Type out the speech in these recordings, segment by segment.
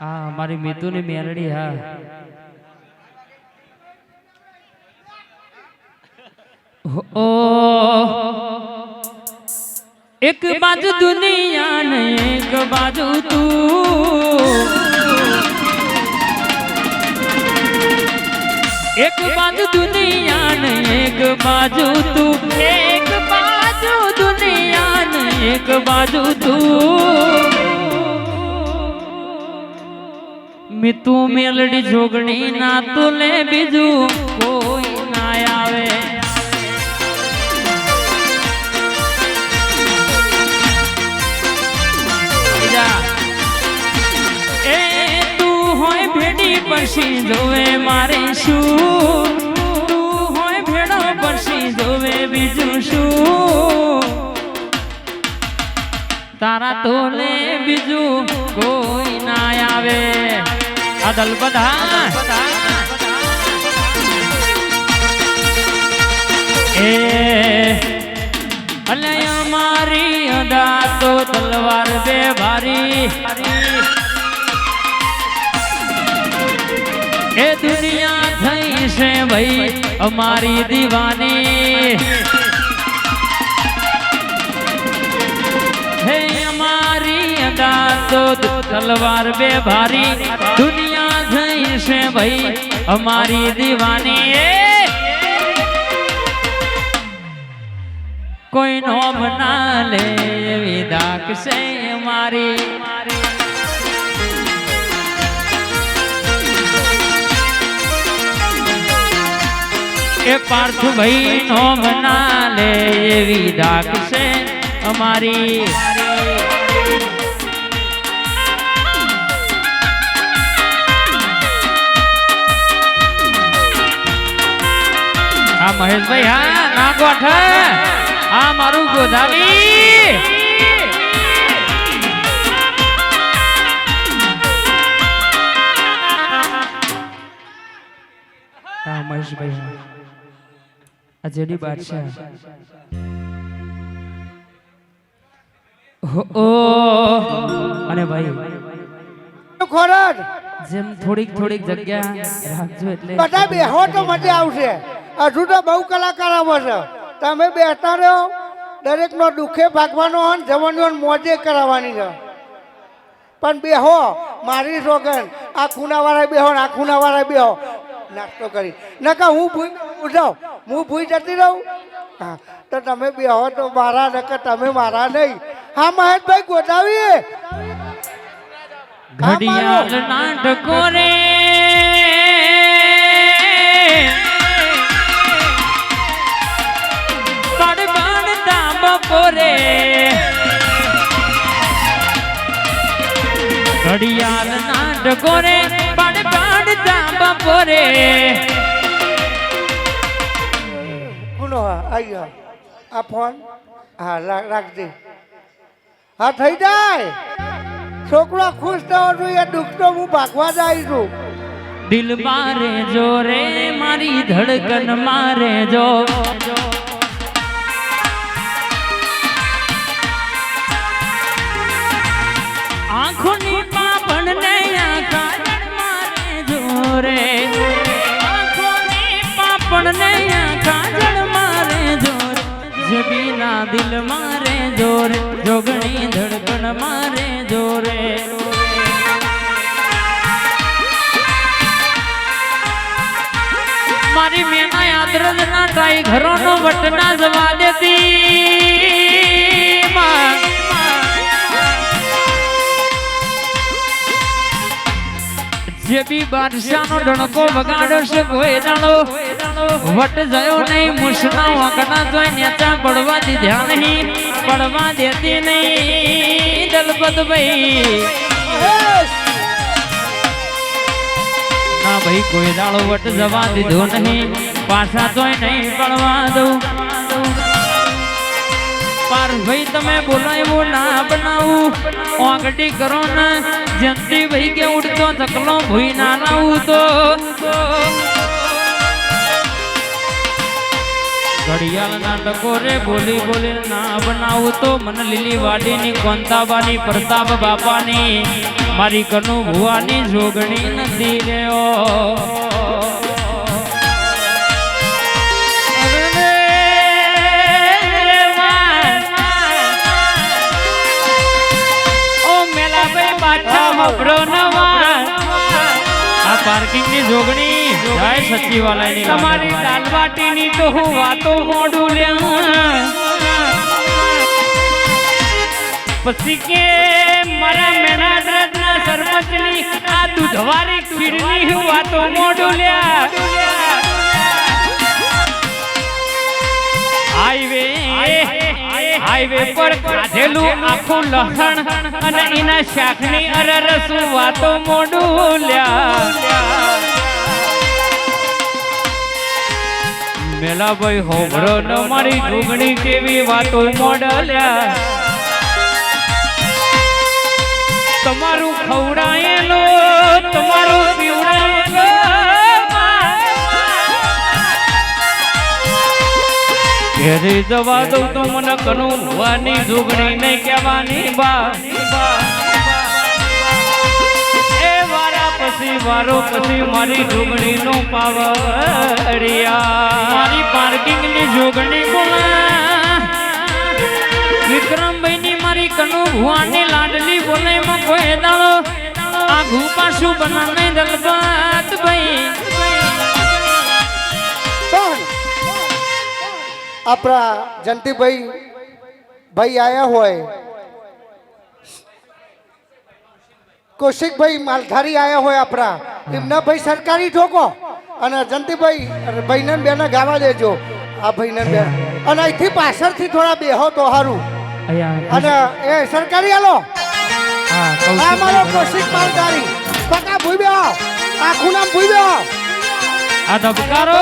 હા, મારી મીતુની મેરડી હા. ઓ એક બાજુ દુનિયા ને એક બાજુ તું. એક બાજુ દુનિયા ને એક બાજુ તું. એક બાજુ દુનિયા ને એક બાજુ તું. મિતુ મેલડી જોગણી ના તુલે બીજું કોઈ ના આવે. એ તું હોય ભેડી પછી જોવે મારે શું? તું હોય ભેડો પછી જોવે બીજું શું? તારા તોલે બીજું કોઈ ના આવે. અદલ બધા એ અલે અમારી અદા તો તલવાર બે ભારી એ દુનિયા થઈ છે ભાઈ અમારી દીવાની હે અમારી અદા તો તલવાર બે ભારી દુનિયા થઈ છે ભાઈ, અમારી દીવાની કોઈ નોમ ના લે એવી દાક છે મારી. એ પાર્થ ભાઈ નોમ ના લે એવી દાક છે અમારી. મહેશભાઈ હા ના ગોઠ આ મારું ગોધાવી. હા મહેશભાઈ આ જેડી બાદશાહ ઓ અને ભાઈ જેમ થોડીક થોડીક જગ્યા રાખજો એટલે બધા બેહો તો મજા આવશે. હજુ તો બહુ કલાકાર આવે છે. તમે બેસતા રહો. દરેક નો દુઃખે ભાગવાનો હોય ને જવાનો મોજે કરાવવાની છે. પણ બેહો, મારી સોગન આ ખૂનાવાળા બેહો ને આ ખૂનાવાળા બેહો. નાસ્તો કરી. નકા હું ભૂઈ ઉઠાવ હું ભૂઈ જતી રહું? હા. તો તમે બેહો તો મારા નકર તમે મારા નહીં. હા, મહેશભાઈ ગોતાવીએ ઘડિયાળ નાટકો રે. બપોરે ઘડિયાળ નાટકો રે પડબડતા બપોરે કોનો હા કુનો હા આ ફોન? હા રાખજે. હા થઈ જાય. છોકરો ખુશ થવો જોઈએ દુઃખ તો હું ભાગવા જાય છું. દિલ મારે જો રે મારી ધડકન મારે જો. આંખોની પાપણ ને મારે જો રે. આંખોની પાપણ મારે જો જબીના દિલ મારે જોર જોગણી ધડકણ મારે જોરે મારી મેના યાદરદ ના ટાઈ ઘરોનો વટના જવા દેતી. જે બી બાદશાહ નો ડણકો વગાડો છે, કોઈ દાડો વટ જયો નહીં મુસના વાંકડા જોઈ નેચા પડવા દીધા નહીં, પડવા દેતી નહીં, દલપત ભાઈ. ના ભાઈ, કોઈ દાડો વટ જવા દીધો નહીં, પાછા તોય નહીં પડવા દઉં. પાર ભાઈ, તમે બોલો એવું ના બનાવું. ઓગડી કરો ને જંતી ભાઈ, કે ઉડતો ચકલો ભૂઈ ના લાવું તો ઘડિયાળ તો વાડીની મારી કનુ ભુવાની જોગણી પાછા નવા પાર્કિંગની જોગણી. જય સચિવાલયની તમારી દાલબાટીની તો હું વાતો મોડું લ્યા. પછી કે મારા મેનાડરના સરપંચની આ દુધવારી ખીરની હું વાતો મોડું લ્યા. હાઈવે હાઈવે પર કાઢેલું આખું લહણ અને એના શાકની અરરસ વાતો મોડું લ્યા. મેલાભાઈ હોમરો ન મારી જોગણી કેવી વાતો મોડલ્યા તમારું ખવડાયેલું, તમારું ઘેરે જવા દઉં તો મને કનું ભવાની જોગણી નહીં કહેવાની બા. પછી વારો પછી મારી જોગણી નો પાવરિયા મારી પાર્કિંગની જોગણી બોલા. વિક્રમભાઈ ની મારી કનુ ભુવાની લાડલી બોલે માં કોઈ દાડો. આઘુ પાછું બનાવે દલબાત ભાઈ. આપણા જંતીભાઈ ભાઈ આયા હોય. કૌશિકભાઈ માલધારી આયા હોય આપણા. એમના ભાઈ સરકારી ઠોકો. અને જંતીભાઈ ભાઈને બેને ગાવા દેજો. આ ભાઈને બેન અને અહીંથી પાછળથી થોડા બેહો તો સારું અને એ સરકારી આલો. આ મારો કૌશિક માલધારી. પકા ભૂઈ બેહો. આખું નામ ભૂઈ બેહો. આ ધબકારો.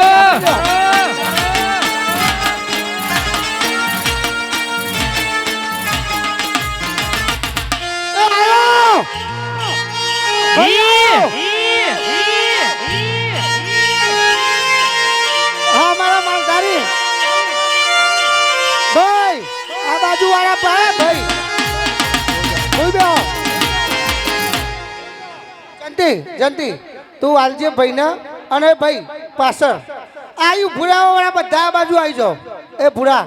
જંતી જંતી તું આલજે ભાઈને અને ભાઈ પાછળ. આયુ ભૂરાવા વાળા બધા આ બાજુ આવી જાઓ. એ ભૂરા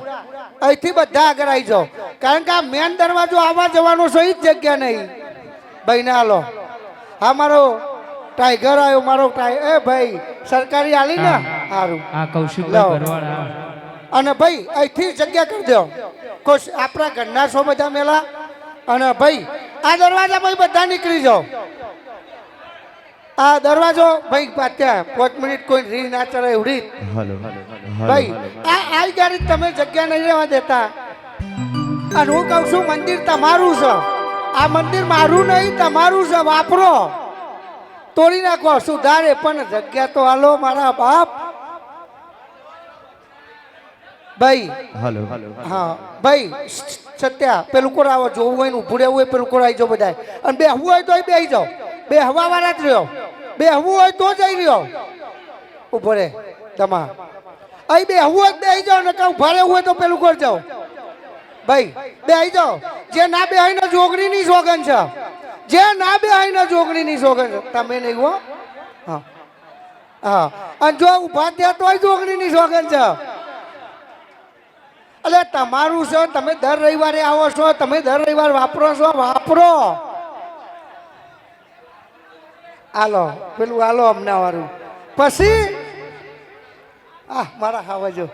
અહીંથી બધા આગળ આવી જાઓ. કારણ કે આ મેન દરવાજો આવવા જવાનો છે એ જ જગ્યા નહીં. ભાઈને હાલો. હા મારો ટાઈગર આવ્યો મારો ટાઈ એ ભાઈ સરકારી આલી ને? સારું આ કૌશિક અને ભાઈ અહીંથી જગ્યા કરી દો. કોશ આપણા ઘરના છો બધા મેલા. અને ભાઈ આ દરવાજા ભાઈ બધા નીકળી જાઓ. આ દરવાજો ભાઈ પાત્યા પાંચ મિનિટ કોઈ રી ના ચડે એવડી ભાઈ આ આ ગાડી તમે જગ્યા નહીં રહેવા દેતા. અને હું કહું છું મંદિર તમારું છે. આ મંદિર મારું નહીં તમારું છે વાપરો. તોડી નાખો સુધારે પણ જગ્યા તો હાલો મારા બાપ. ભાઈ હાલો હા ભાઈ સત્યા પેલું કોર આવો જોવું હોય ને ઉભું રહેવું હોય પેલું કોર આવી જાઓ બધા અને બેહવું હોય બે આવી જાઓ. બે હવા વાળા જ રહ્યો. બેહવું હોય તો જઈ રહ્યો. ઊભો રે, તમા. અહીં બેહવું તો બેહી જાઓ ને કાં ઊભા રહેવું હોય તો પેલું કર જાઓ. ભાઈ, બેહી જાઓ. જે ના બેહાઈને જોગણીની સોગન છે. જે ના બેહાઈને જોગણીની સોગન છે. તમે નહીં હો? હા. હા. અને જો ઊભા થયા તોય જોગણીની સોગન છે. એટલે તમારું છે, તમે દર રવિવારે આવો છો, તમે દર રવિવાર વાપરો છો, વાપરો. હાલો, પેલું હાલો અમને વાળું પછી? આ, મારા હાવજો.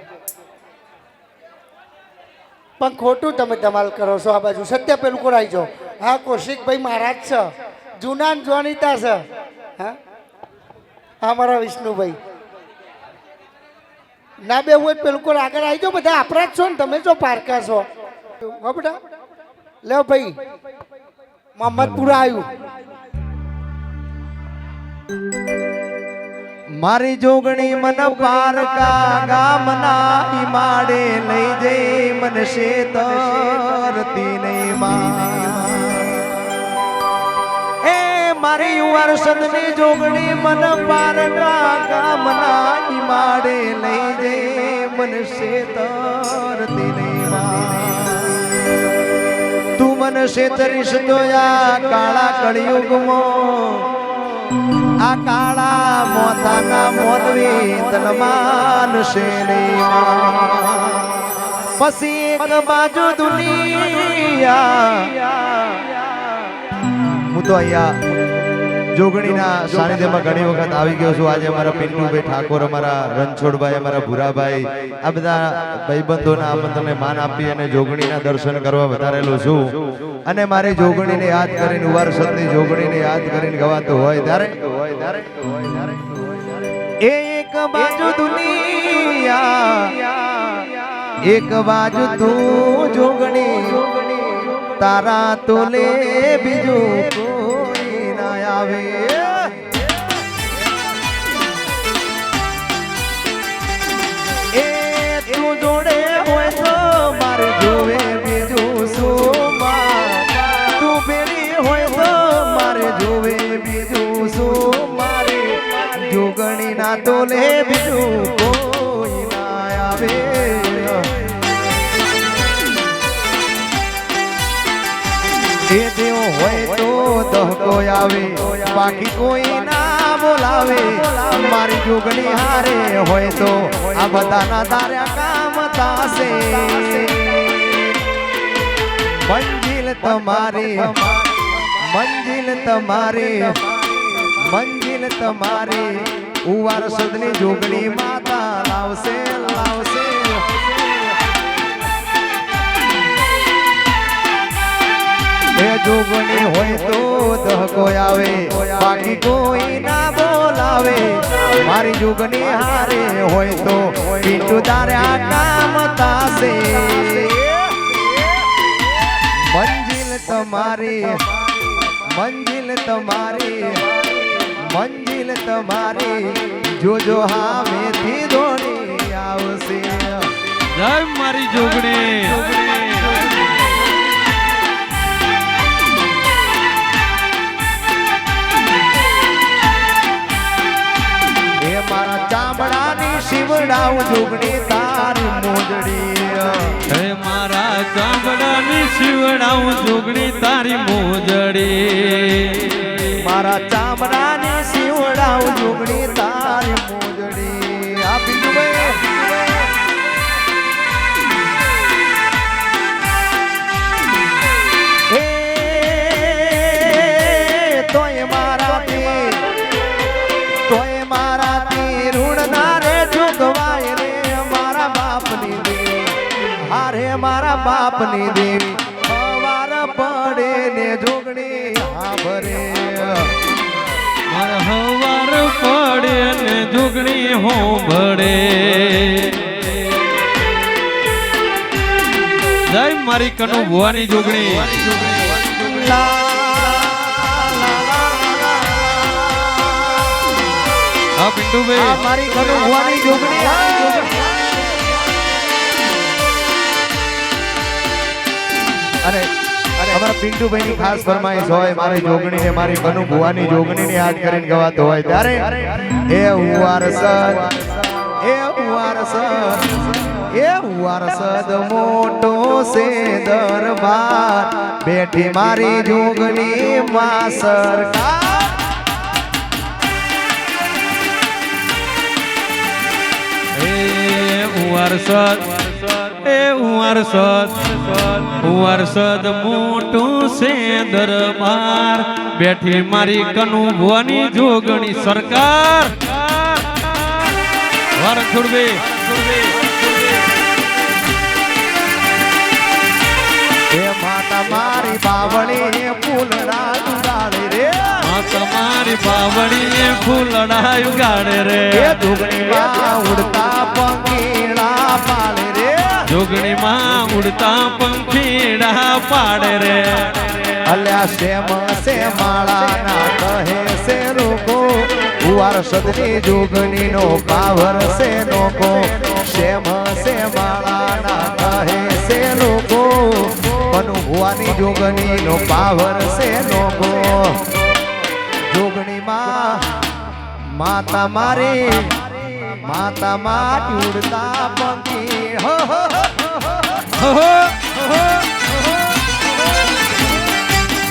પણ ખોટું તમે ધમાલ કરો છો આ બાજુ. સત્ય પેલું કોરાઈ જો. હા, કૌશિકભાઈ મહારાજ છે. જૂના જોનીતા છે. હા? હા, મારા વિષ્ણુભાઈ. ના, બે હોય પેલું કોઈ આગળ આવી જાઓ બધા આપણા જ છો ને તમે જો પારકા છો. હો, બેટા. લે ભાઈ. મોહમ્મદપુરા આવ્યું. મારી જોગણી મન પારકા ગામના ઈ માડે લઈ જઈ, મન શેતરતી નહીં માં એ મારી વર્ષદની જોગણી મન પારકા ગામના ઈમાડે લઈ જઈ, મન શેતરતી નહીં માં. તું મન શેતરીશ તો આ કાળા કળિયુગમાં આ કાળા મોતાના મોદવી તન માનશે નહીં માં. પછી એક બાજુ દુનિયા હું તો અહીંયા જોગણીના સાનિધ્યમાં ઘણી વખત આવી ગયો છું. આજે અમારા પિન્ટુભાઈ ઠાકોર અમારા રણછોડભાઈ અમારા ભૂરાભાઈ આ બધા ભાઈબંધોના આમંત્રણને માન આપી અને જોગણીના દર્શન કરવા વધારેલો છું. અને મારે જોગણીને યાદ કરીને ઉવાર સતની જોગણીને યાદ કરીને ગવાતું હોય ત્યારે એક બાજુ દુનિયા એક બાજુ તું જોગણી તારા તોલે બીજું આવે. જોડે હોય તો જોવે બીજું શું એ દેવ હોય તો દહકો આવે. બાકી કોઈ ના બોલાવે. મારી જોગણી હારે હોય તો આ બધાના તાર્યા કામ તાસે મંજિલ તમારી મંજિલ તમારી મંજિલ તમારી. ઉવાર સુધની જોગણી માતા લાવશે લાવશે. એ જોગણી હોય તો દહકો આવે, બાકી કોઈ ના બોલાવે. મારી જોગણી હારે હોય તો પીટુ તારે કામ તાસે મંજિલ તમારી મંજિલ તમારી મંજિલ તમારી, જોજો હા મેથી દોડી આવશે. જય મારી જોગણી. શિવડાવ જોગણી તારી મોજડી. હે મારા ચામડાની શિવડાવું જોગણી તારી મોજડી. મારા ચામડાની શિવડાવ જોગણી તારી હારે મારા બાપની દેવી. અવાર પડે ને જોગણી હા ભરે હવાર પડે ને જોગણી હોંભળે જય મારી કનુ ભુવાની જોગણી. હા પિન્ટુભાઈ. મારી કનુ ભુવાની જોગણી. અને અમારા પિન્ટુભાઈ ની ખાસ ફરમાઈશ હોય, મારી જોગણી ને મારી કનુ ભુવાની જોગણી ને યાદ કરીને ગવાતો હોય, ત્યારે એ હુવાર સદ એ હુવાર સદ એ હુવાર સદ, મોટો છે દરબાર, બેઠી મારી જોગણી માં સરકાર. ઉવારસદ એ ઉવારસદ ઉવારસદ મોટું છે દરબાર. બેઠી મારી કનુ ભવાની જોગણી સરકાર. વાર છોડવે. એ મારી બાવળી ફૂલડા ઉડાડે રે. તમારી ફૂલડા ઉગાડે રે. ઉડતા પંખીડા પાડે રે. જોગણીમાં ઉડતા પંખીડા પાડે રે. અલ્યા શેમ સે માળા ના કહે સે રોકો. ઉવાર સદની જોગણીનો પાવર સે નોકો. શેમ સે માળા ના કહે સે રોકો. અનુભવાની જોગણીનો પાવર છે જોગણીમાં માતા મારી માતા મારી ઉડતા પંખી હો હો હો.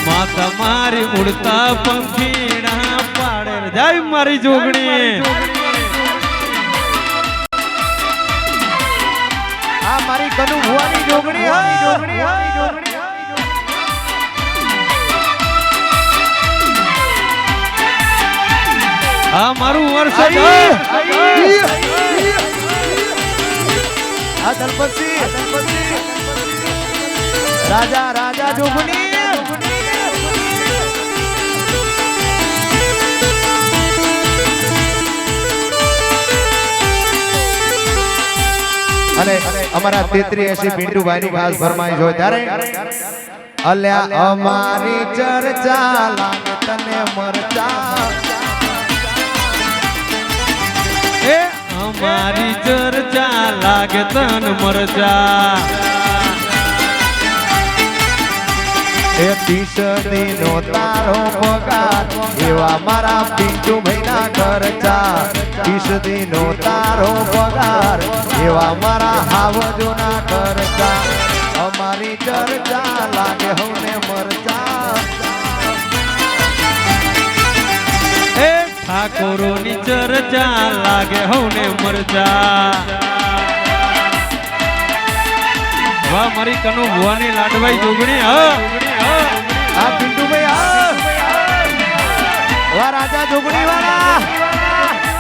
માતા મારી ઉડતા પંખીડા પાડે. જાય મારી જોગણી. આ મારી કનુ ભુવાની જોગણી હા. જોગણી હા. જોગણી. આ મારું વર્ષ આ દલપતસિંહ રાજા રાજા જોગણી અને અમારા તેત્રી એસી પિન્ટુભાઈ ની ખાસ ફરમાઈશ હોય ત્યારે, અલ્યા અમારી ચર્ચા તને મરચા. અમારી ચર્ચા લાગે તન મરજા એ ટીશર્ટી દિનો તારો પગાર, એવા મારા પિંટુ ભાઈના ખર્ચા. ટીશર્ટી દિનો તારો પગાર, એવા મારા હાવજોના ખર્ચા. અમારી ચર્ચા લાગે હવને મરચા. એ ઠાકોરોની ચર્ચા લાગે હવને મરજા વાહ મારી કનુ ભુવાની લાડવાઈ જોગણી હા. આ પિંટુભાઈ ભાઈ આ વાહ રાજા જોગણી વાળા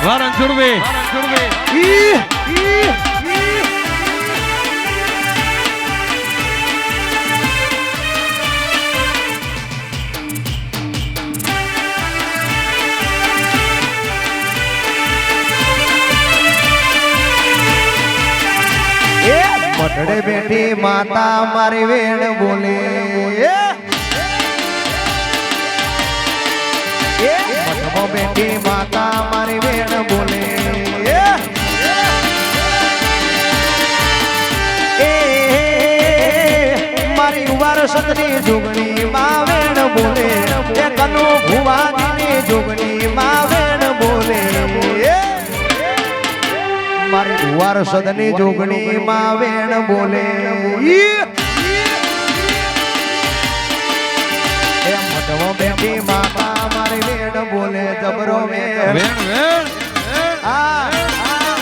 વાહ રણછોડભાઈ રણછોડભાઈ. ઈ, ઈ. મઢડે બેઠી માતા મારી વેણ બોલે. બેઠી માતા મારી વેણ બોલે. મારી ઉવાર સતની જોગણી માં વેણ બોલે. એ કનો ભુવાજીની જોગણી મારી ઉવાર સદની જોગણી માં વેણ બોલે ઈ! એ મઢમાં બેઠી માતા મારી વેણ બોલે જબરો વેણ વેણ વેણ આ આ,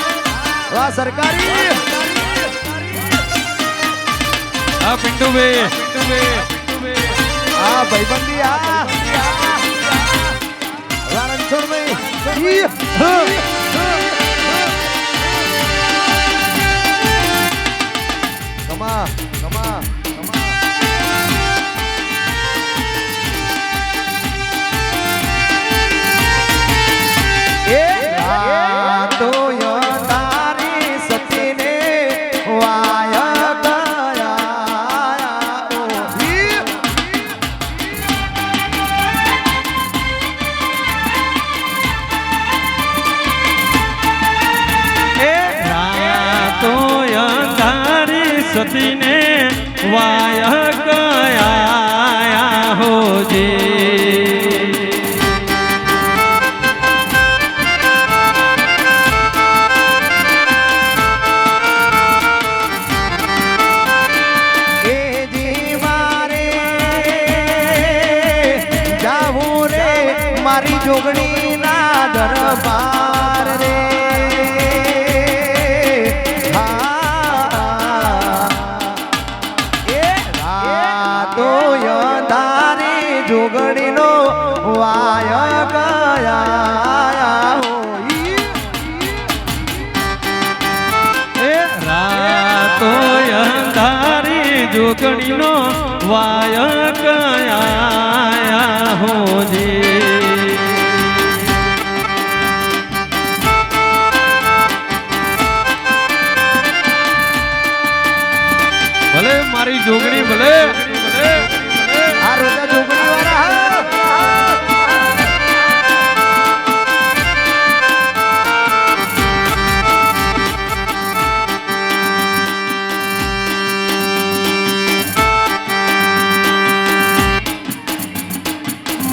વાહ સરકારી હા પિન્ટુભાઈ પિન્ટુભાઈ આ ભાઈબંધી આ વાહ રણછોડભાઈ જોગણી ના દરબાર. ભલે મારી જોગણી ભલે આ રોજા જોગણી વાળા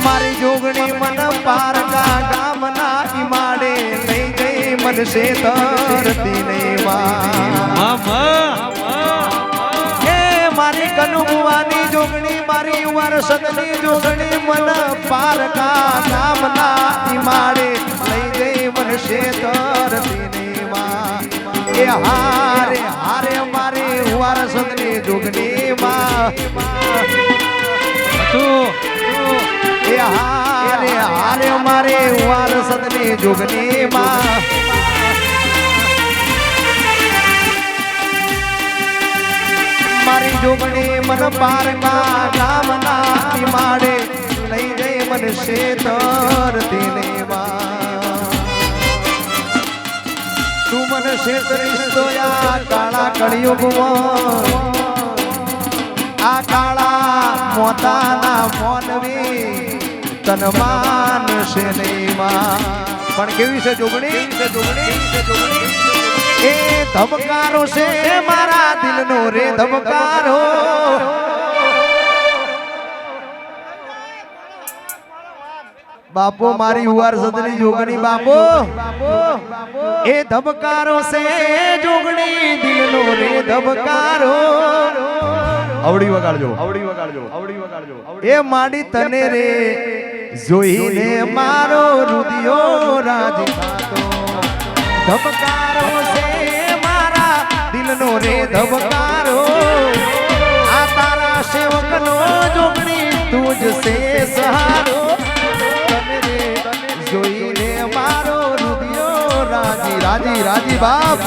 મારી જોગણી મન પારકા ગામના ઈમાડે બનશે તરતી નહીં માં વરસદની જોગણી મન પારકા નામના ઈમાડે લઈ ગઈ વર્ષે તરતી નહીં માં. એ હારે હારે મારી વરસદની જોગણી માં. એ હારે હારે મારે વારસદની જોગની માં. મારી જોગણી મન પારકા નામના માડે. લઈ જઈ મન શેતર તેને તું મન શેતરીશ તો આ કાળા કળિયુગમાં આ કાળા મોતાના મોનવી તન માનશે નહીં પણ કેવી છે જોગણી? છે જોગણી છે જોગણી? એ ધબકારો છે મારા દિલનો રે ધબકારો. બાપો મારી ઉવાર સદની જોગણી બાપો. એ ધબકારો છે જોગણી દિલનો રે ધબકારો. આવડી વગાડજો. આવડી વગાડજો. આવડી વગાડજો. એ માડી તને રે જોઈને મારો રુદિયો રાજી ધબકારો દિલનો રે ધબકારો. આ તારા સેવકનો જોગણી તુજ સે સહારો. જોઈને મારો રુદિયો રાજી રાજી રાજી બાપ.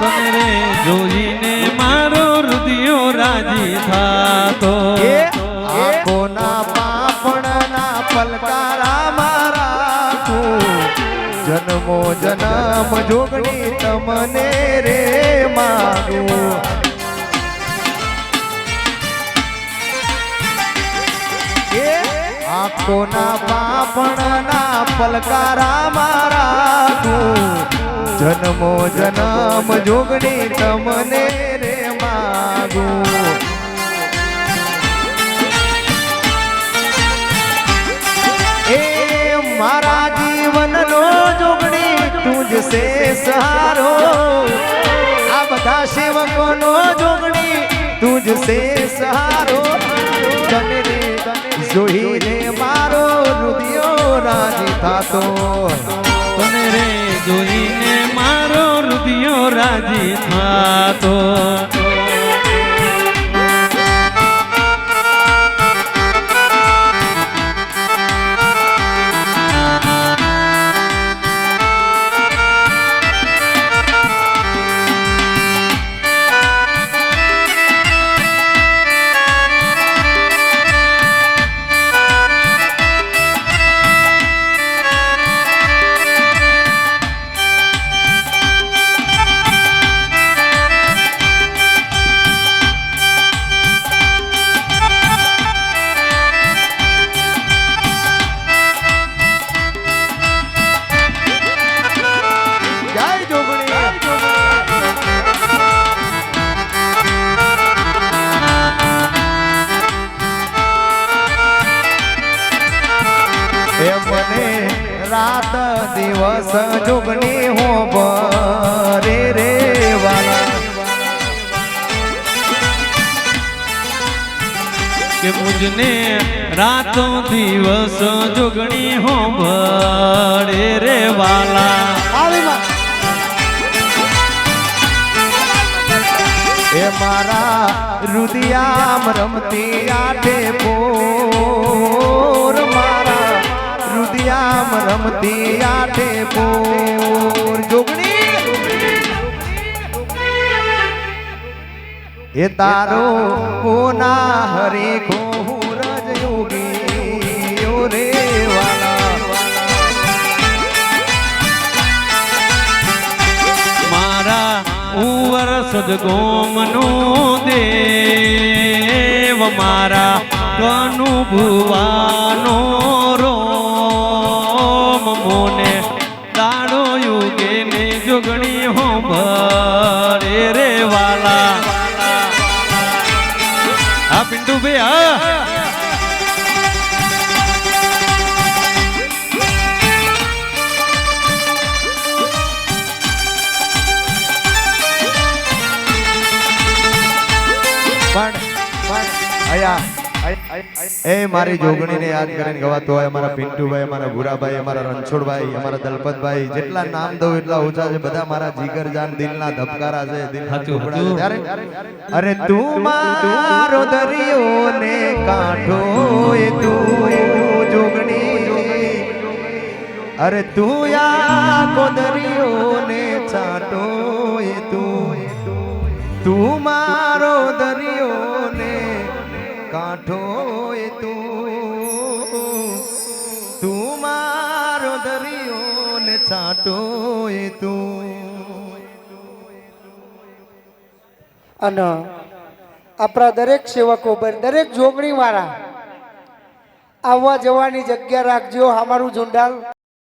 તમે રે જોઈને મારો રુદિયો રાજી થાતો. આંખોના પાપણના પલકારા મારા તું જન્મો જન્મ જોગણી તમને રે એ આંખોના પાપણના પલકારા મારા તું જન્મો જન્મ જોગણી તમને રે માગું. મારા સે સહારો. આ બધા સેવકોનો જોગણી તુજ સે સહારો. તને રે જોઈને મારો રુદિયો રાજી થાતો. તને રે જોઈને મારો રુદિયો રાજી થાતો. દિવસ જોગણી હો રે રે વાલા. કે મુજને રાતો દિવસ જોગણી હો રે રે વાલા. એ મારા રુદિયામ રમતી આઠે પોર રુદિયામ રમતી આઠે પોર જોગણી. એ તારો કોના હરે ઘોર યોગી ઓ રે મારા ઉવર સદગોમનો દેવ, મારા કનુ આ પિન્ટુ ભાઈ હા એ મારી જોગણીને યાદ કરીને ગવાતો હોય અમારા પિન્ટુભાઈ અમારા ભૂરાભાઈ અમારા રણછોડભાઈ અમારા દલપતભાઈ જેટલા નામ દઉં એટલા ઓછા છે. બધા મારા જીગરજાન દિલના ધબકારા છે. ત્યારે અરે તું મારો દરિયો ને કાંઠો એ તું જોગણી. અરે તું આખો દરિયો ને છાંટો એ તું તું. મારો દરિયો ને કાંઠો દરિયો ને છાંટો તું અને આપણા દરેક સેવકો પર દરેક જોગણી વાળા આવવા જવાની જગ્યા રાખજો, અમારું ઝુંડાલ.